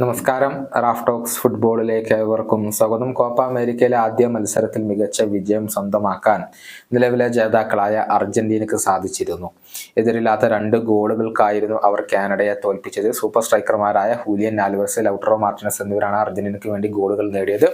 നമസ്കാരം. Raf talks ഫുട്ബോളിലേക്ക് ഏവർക്കും സ്വാഗതം. കോപ്പ അമേരിക്കയിലെ ആദ്യ മത്സരത്തിൽ മികച്ച വിജയം സ്വന്തമാക്കാൻ നിലവിലെ ജേതാക്കളായ അർജന്റീനക്ക് സാധിച്ചിരുന്നു. എതിരില്ലാത്ത രണ്ട് ഗോളുകൾക്കായിരുന്നു അവർ കാനഡയെ തോൽപ്പിച്ചത്. സൂപ്പർ സ്ട്രൈക്കർമാരായ ഹൂലിയൻ ആൽവേഴ്സ് ലൗട്രോ മാർട്ടിനസ് എന്നിവരാണ് അർജന്റീനയ്ക്ക് വേണ്ടി ഗോളുകൾ നേടിയത്.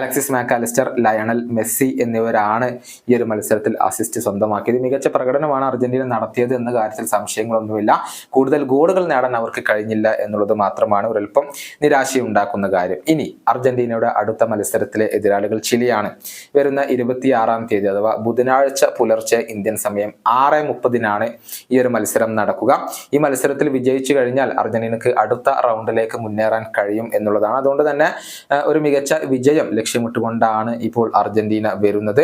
അലക്സിസ് മാക്കാലിസ്റ്റർ ലയണൽ മെസ്സി എന്നിവരാണ് ഈ ഒരു മത്സരത്തിൽ അസിസ്റ്റ് സ്വന്തമാക്കിയത്. മികച്ച പ്രകടനമാണ് അർജന്റീന നടത്തിയത് എന്ന കാര്യത്തിൽ സംശയങ്ങളൊന്നുമില്ല. കൂടുതൽ ഗോളുകൾ നേടാൻ അവർക്ക് കഴിഞ്ഞില്ല എന്നുള്ളത് മാത്രമാണ്. ഒരൽപ്പം നിരാശയുണ്ടാക്കുന്ന കാര്യം. ഇനി അർജന്റീനയുടെ അടുത്ത മത്സരത്തിലെ എതിരാളികൾ ചിലിയാണ്. വരുന്ന ഇരുപത്തിയാറാം തീയതി അഥവാ ബുധനാഴ്ച പുലർച്ചെ ഇന്ത്യൻ സമയം ആറ് മുപ്പതിനാണ് ഈ ഒരു മത്സരം നടക്കുക. ഈ മത്സരത്തിൽ വിജയിച്ചു കഴിഞ്ഞാൽ അർജന്റീനക്ക് അടുത്ത റൗണ്ടിലേക്ക് മുന്നേറാൻ കഴിയും എന്നുള്ളതാണ്. അതുകൊണ്ട് തന്നെ ഒരു മികച്ച വിജയം ലക്ഷ്യമിട്ടുകൊണ്ടാണ് ഇപ്പോൾ അർജന്റീന വരുന്നത്.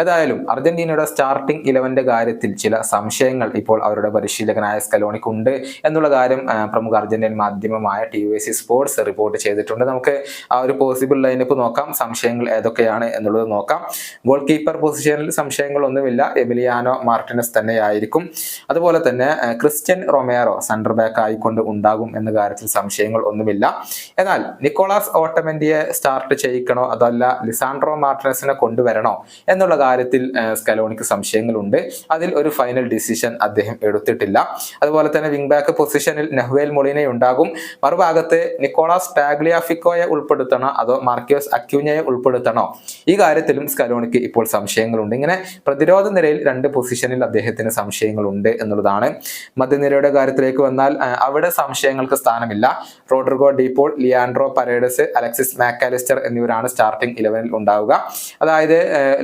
ഏതായാലും അർജന്റീനയുടെ സ്റ്റാർട്ടിംഗ് ഇലവന്റെ കാര്യത്തിൽ ചില സംശയങ്ങൾ ഇപ്പോൾ അവരുടെ പരിശീലകനായ സ്കലോണിക്കുണ്ട് എന്നുള്ള കാര്യം പ്രമുഖ അർജന്റീൻ മാധ്യമമായ T V C sports report ചെയ്തിട്ടുണ്ട്. നമുക്ക് ആ ഒരു പോസിബിൾ ലൈനപ്പ് നോക്കാം. സംശയങ്ങൾ ഏതൊക്കെയാണ് എന്നുള്ളത് നോക്കാം. ഗോൾ കീപ്പർ പൊസിഷനിൽ സംശയങ്ങളൊന്നുമില്ല. എമിലിയാനോ മാർട്ടിനസ് തന്നെയായിരിക്കും. അതുപോലെ തന്നെ ക്രിസ്ത്യൻ റൊമേറോ സെന്റർ ബാക്ക് ആയിക്കൊണ്ട് ഉണ്ടാകും എന്ന കാര്യത്തിൽ സംശയങ്ങൾ ഒന്നുമില്ല. എന്നാൽ നിക്കോളാസ് ഓട്ടമെന്റിയെ സ്റ്റാർട്ട് ചെയ്യിക്കണോ അതല്ല ലിസാൻഡ്രോ മാർട്ടിനസിനെ കൊണ്ടുവരണോ എന്നുള്ള കാര്യത്തിൽ സ്കലോണിക്ക് സംശയങ്ങളുണ്ട്. അതിൽ ഒരു ഫൈനൽ ഡിസിഷൻ അദ്ദേഹം എടുത്തിട്ടില്ല. അതുപോലെ തന്നെ വിംഗ് ബാക്ക് പൊസിഷനിൽ നെഹ്വേൽ മൊളിനെ ഉണ്ടാകും മറുഭാഗത്ത് നിക്കോളാസ് ടാഗ്ലിയാഫിക്കോയെ ഉൾപ്പെടുത്തണോ? അതോ മാർക്കിയോസ് അക്യൂഞ്ഞയെ ഉൾപ്പെടുത്തണോ? ഈ കാര്യത്തിലും സ്കലോണിക്ക് ഇപ്പോൾ സംശയങ്ങളുണ്ട്. ഇങ്ങനെ പ്രതിരോധ നിരയിൽ രണ്ട് പൊസിഷനിൽ അദ്ദേഹത്തിന് സംശയങ്ങളുണ്ട് എന്നുള്ളതാണ് മധ്യനിരയുടെ കാര്യത്തിലേക്ക് വന്നാൽ അവിടെ സംശയങ്ങൾക്ക് സ്ഥാനമില്ല. Rodrigo De Paul Leandro Paredes Alexis Mac Allister എന്നിവരാണ് സ്റ്റാർട്ടിംഗ് ഇലവനിൽ ഉണ്ടാവുക. അതായത്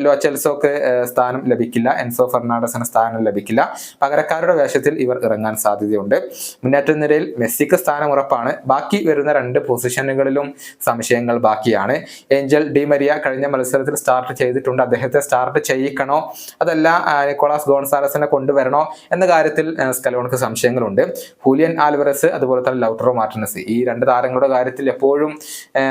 ലോച്ചൽസോക്ക് സ്ഥാനം ലഭിക്കില്ല. എൻസോ ഫെർണാണ്ടസിന് സ്ഥാനം ലഭിക്കില്ല. പകരക്കാരുടെ വേഷത്തിൽ ഇവർ ഇറങ്ങാൻ സാധ്യതയുണ്ട്. മുന്നേറ്റ നിരയിൽ മെസ്സിക്ക് സ്ഥാനം ഉറപ്പാണ് ബാക്കി വരുന്ന രണ്ട് പൊസിഷനുകളിലും സംശയങ്ങൾ ബാക്കിയാണ്. ഏഞ്ചൽ ഡി മരിയ കഴിഞ്ഞ മത്സരത്തിൽ സ്റ്റാർട്ട് ചെയ്തിട്ടുണ്ട്. അദ്ദേഹത്തെ സ്റ്റാർട്ട് ചെയ്യിക്കണോ? അതല്ല നിക്കോളാസ് ഗോൺസാലസിനെ കൊണ്ടുവരണോ? എന്ന കാര്യത്തിൽ സ്കലോണിക്ക് സംശയങ്ങളുണ്ട്. ഹൂലിയൻ ആൽവറസ് അതുപോലെ തന്നെ ലൗട്ടറോ മാർട്ടിനസ്. ഈ രണ്ട് താരങ്ങളുടെ കാര്യത്തിൽ എപ്പോഴും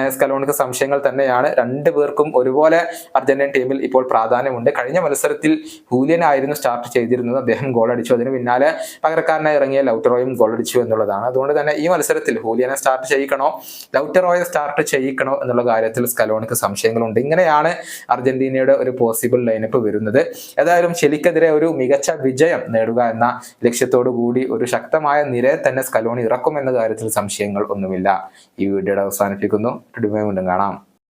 സ്കലോണിക്ക് സംശയങ്ങൾ തന്നെയാണ്. രണ്ടു പേർക്കും ഒരുപോലെ അർജന്റീൻ ടീമിൽ ഇപ്പോൾ പ്രാധാന്യമുണ്ട്. കഴിഞ്ഞ മത്സരത്തിൽ ഹൂലിയൻ ആയിരുന്നു സ്റ്റാർട്ട് ചെയ്തിരുന്നത്. അദ്ദേഹം ഗോൾ അടിച്ചു. അതിന് പിന്നാലെ പകരക്കാരനായി ഇറങ്ങിയ ലൗട്ടറോയും ഗോൾ അടിച്ചു എന്നുള്ളതാണ്. അതുകൊണ്ട് തന്നെ ഈ മത്സരത്തിൽ ഹൂലിയനെ സ്റ്റാർട്ട് ചെയ്യിക്കണോ? ലൗറ്ററോയെ സ്റ്റാർട്ട് ചെയ്യിക്കണോ എന്നുള്ള കാര്യത്തിൽ സ്കലോണിക്ക് സംശയങ്ങളുണ്ട്. ഇങ്ങനെയാണ് അർജന്റീനയുടെ ഒരു പോസിബിൾ ലൈനപ്പ് വരുന്നത്. ഏതായാലും ചെലിക്കെതിരെ ഒരു മികച്ച വിജയം നേടുക എന്ന ലക്ഷ്യത്തോടു കൂടി ഒരു ശക്തമായ നിരയെ തന്നെ സ്കലോണി ഇറക്കും എന്ന കാര്യത്തിൽ സംശയങ്ങൾ ഒന്നുമില്ല. ഈ വീഡിയോയുടെ അവസാനിപ്പിക്കുന്നു. കാണാം.